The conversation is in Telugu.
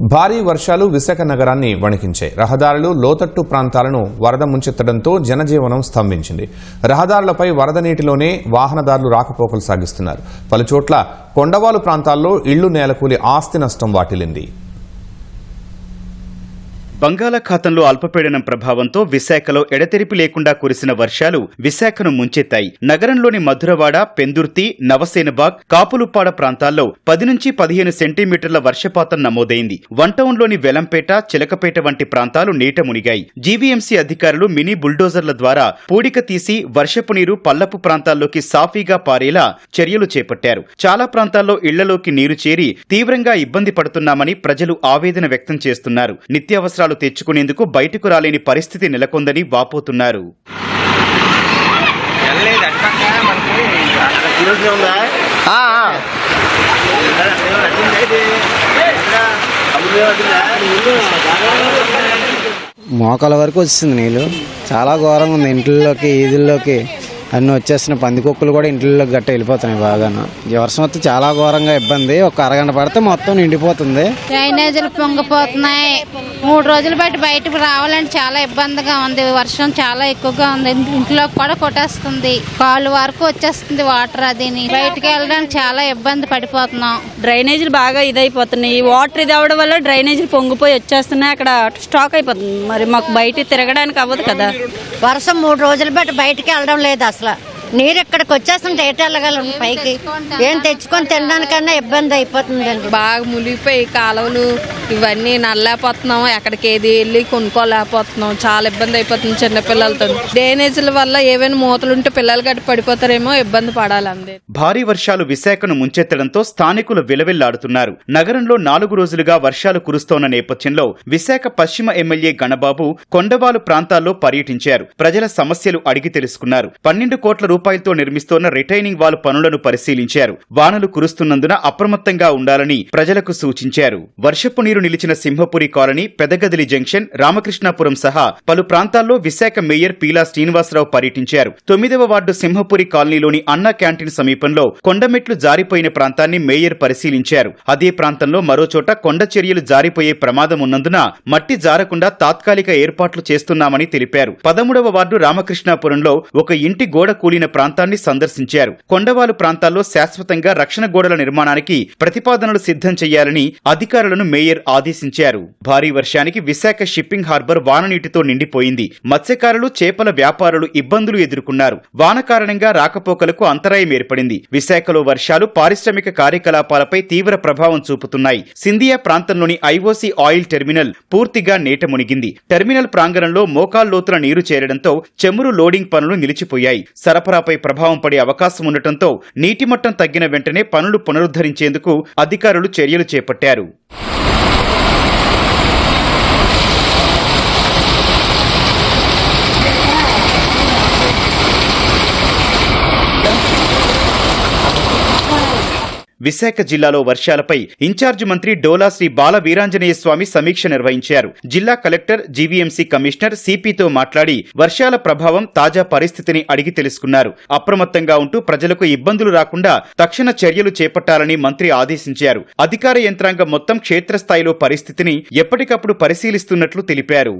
భారీ వర్షాలు విశాఖ నగరాన్ని వణికించాయి. రహదారులు లోతట్టు ప్రాంతాలను వరద ముంచెత్తడంతో జనజీవనం స్తంభించింది. రహదారులపై వరద నీటిలోనే వాహనదారులు రాకపోకలు సాగిస్తున్నారు. పలుచోట్ల కొండవాలు ప్రాంతాల్లో ఇళ్ళు నేలకూలి ఆస్తి నష్టం వాటిల్లింది. బంగాళాఖాతంలో అల్పపీడనం ప్రభావంతో విశాఖలో ఎడతెరిపి లేకుండా కురిసిన వర్షాలు విశాఖను ముంచెత్తాయి. నగరంలోని మధురవాడ పెందుర్తి నవసేనబాగ్ కాపులుపాడ ప్రాంతాల్లో పది నుంచి పదిహేను సెంటీమీటర్ల వర్షపాతం నమోదైంది. వన్ టౌన్లోని వెలంపేట చిలకపేట వంటి ప్రాంతాలు నీట మునిగాయి. జీవీఎంసీ అధికారులు మినీ బుల్డోజర్ల ద్వారా పూడిక తీసి వర్షపు నీరు పల్లపు ప్రాంతాల్లోకి సాఫీగా పారేలా చర్యలు చేపట్టారు. చాలా ప్రాంతాల్లో ఇళ్ళలోకి నీరు చేరి తీవ్రంగా ఇబ్బంది పడుతున్నామని ప్రజలు ఆవేదన వ్యక్తం చేస్తున్నారు. నిత్యావసరాలు తెచ్చుకునేందుకు బయటకు రాలేని పరిస్థితి నెలకొందని వాపోతున్నారు. మోకాల వరకు వచ్చింది నీళ్ళు. చాలా ఘోరంగా ఉంది. ఇంట్లోకి ఈదుల్లోకి అన్నీ వచ్చేస్తున్నాయి. పందికొక్కులు కూడా ఇంట్లోకి గట్ట వెళ్ళిపోతున్నాయి బాగాను. ఈ వర్షం వస్తే చాలా ఘోరంగా ఇబ్బంది. ఒక అరగంట పడితే మొత్తం నిండిపోతుంది. డ్రైనేజీలు పొంగిపోతున్నాయి. మూడు రోజులు బట్టి బయటకు రావాలంటే చాలా ఇబ్బందిగా ఉంది. వర్షం చాలా ఎక్కువగా ఉంది. ఇంట్లో కూడా కొట్టేస్తుంది. కాళ్ళు వరకు వచ్చేస్తుంది వాటర్ అదిని. బయటకు వెళ్ళడానికి చాలా ఇబ్బంది పడిపోతున్నాం. డ్రైనేజీలు బాగా ఇదైపోతున్నాయి. ఈ వాటర్ ఇది అవడం వల్ల డ్రైనేజీలు పొంగిపోయి వచ్చేస్తున్నాయి. అక్కడ స్టాక్ అయిపోతుంది. మరి మాకు బయట తిరగడానికి అవ్వదు కదా. వర్షం మూడు రోజులు బట్టి బయటికి వెళ్ళడం లేదు అసలు. నీరు ఇక్కడికి వచ్చేస్తుంటే ఎటు వెళ్ళగలం పైకి? ఏం తెచ్చుకొని తినడానికన్నా ఇబ్బంది అయిపోతుందండి. బాగా మునిగిపోయి కాలువలు ఇవన్నీ నల్లలేకపోతున్నాం ఎక్కడికి ఏది వెళ్ళి కొనుక్కోలేకపోతున్నాం. చాలా ఇబ్బంది అయిపోతుంది చిన్నపిల్లలతో. డ్రైనేజీల వల్ల ఏవైనా మూతలు ఉంటే పిల్లలు గట్టి పడిపోతారేమో ఇబ్బంది పడాలి అందే భారీ వర్షాలు విశాఖను ముంచెత్తడంతో స్థానికులు విలవిల్లాడుతున్నారు. నగరంలో నాలుగు రోజులుగా వర్షాలు కురుస్తోన్న నేపథ్యంలో విశాఖ పశ్చిమ ఎమ్మెల్యే గణబాబు కొండవాలు ప్రాంతాల్లో పర్యటించారు. ప్రజల సమస్యలు అడిగి తెలుసుకున్నారు. పన్నెండు కోట్ల రూపాయలతో నిర్మిస్తోన్న రిటైనింగ్ వాల్ పనులను పరిశీలించారు. వానలు కురుస్తున్నందున అప్రమత్తంగా ఉండాలని ప్రజలకు సూచించారు. వర్షపు నీరు నిలిచిన సింహపురి కాలనీ పెదగదిలి జంక్షన్ రామకృష్ణాపురం సహా పలు ప్రాంతాల్లో విశాఖ మేయర్ పీలా శ్రీనివాసరావు పర్యటించారు. తొమ్మిదవ వార్డు సింహపురి కాలనీలోని అన్నా క్యాంటీన్ సమీపంలో కొండమెట్లు జారిపోయిన ప్రాంతాన్ని మేయర్ పరిశీలించారు. అదే ప్రాంతంలో మరోచోట కొండ చర్యలు జారిపోయే ప్రమాదం ఉన్నందున మట్టి జారకుండా తాత్కాలిక ఏర్పాట్లు చేస్తున్నామని తెలిపారు. పదమూడవ వార్డు రామకృష్ణాపురంలో ఒక ఇంటి గోడ కూలిన ప్రాంతాన్ని సందర్శించారు. కొండవాలు ప్రాంతాల్లో శాశ్వతంగా రక్షణ గోడల నిర్మాణానికి ప్రతిపాదనలు సిద్ధం చేయాలని అధికారులను మేయర్ ఆదేశించారు. భారీ వర్షానికి విశాఖ షిప్పింగ్ హార్బర్ వాననీటితో నిండిపోయింది. మత్స్యకారులు చేపల వ్యాపారులు ఇబ్బందులు ఎదుర్కొన్నారు. వాన కారణంగా రాకపోకలకు అంతరాయం ఏర్పడింది. విశాఖలో వర్షాలు పారిశ్రామిక కార్యకలాపాలపై తీవ్ర ప్రభావం చూపుతున్నాయి. సింధియా ప్రాంతంలోని ఐఓసీ ఆయిల్ టెర్మినల్ పూర్తిగా నేట మునిగింది. టెర్మినల్ ప్రాంగణంలో మోకాల్లోతుల నీరు చేరడంతో చెమురు లోడింగ్ పనులు నిలిచిపోయాయి. సరఫరాపై ప్రభావం పడే అవకాశం ఉండటంతో నీటి మట్టం తగ్గిన వెంటనే పనులు పునరుద్ధరించేందుకు అధికారులు చర్యలు చేపట్టారు. విశాఖ జిల్లాలో వర్షాలపై ఇన్ఛార్జి మంత్రి డోలా శ్రీ బాల వీరాంజనేయ స్వామి సమీక్ష నిర్వహించారు. జిల్లా కలెక్టర్ జీవీఎంసీ కమిషనర్ సిపితో మాట్లాడి వర్షాల ప్రభావం తాజా పరిస్థితిని అడిగి తెలుసుకున్నారు. అప్రమత్తంగా ఉంటూ ప్రజలకు ఇబ్బందులు రాకుండా తక్షణ చర్యలు చేపట్టాలని మంత్రి ఆదేశించారు. అధికార యంత్రాంగం మొత్తం క్షేత్రస్థాయిలో పరిస్థితిని ఎప్పటికప్పుడు పరిశీలిస్తున్నట్లు తెలిపారు.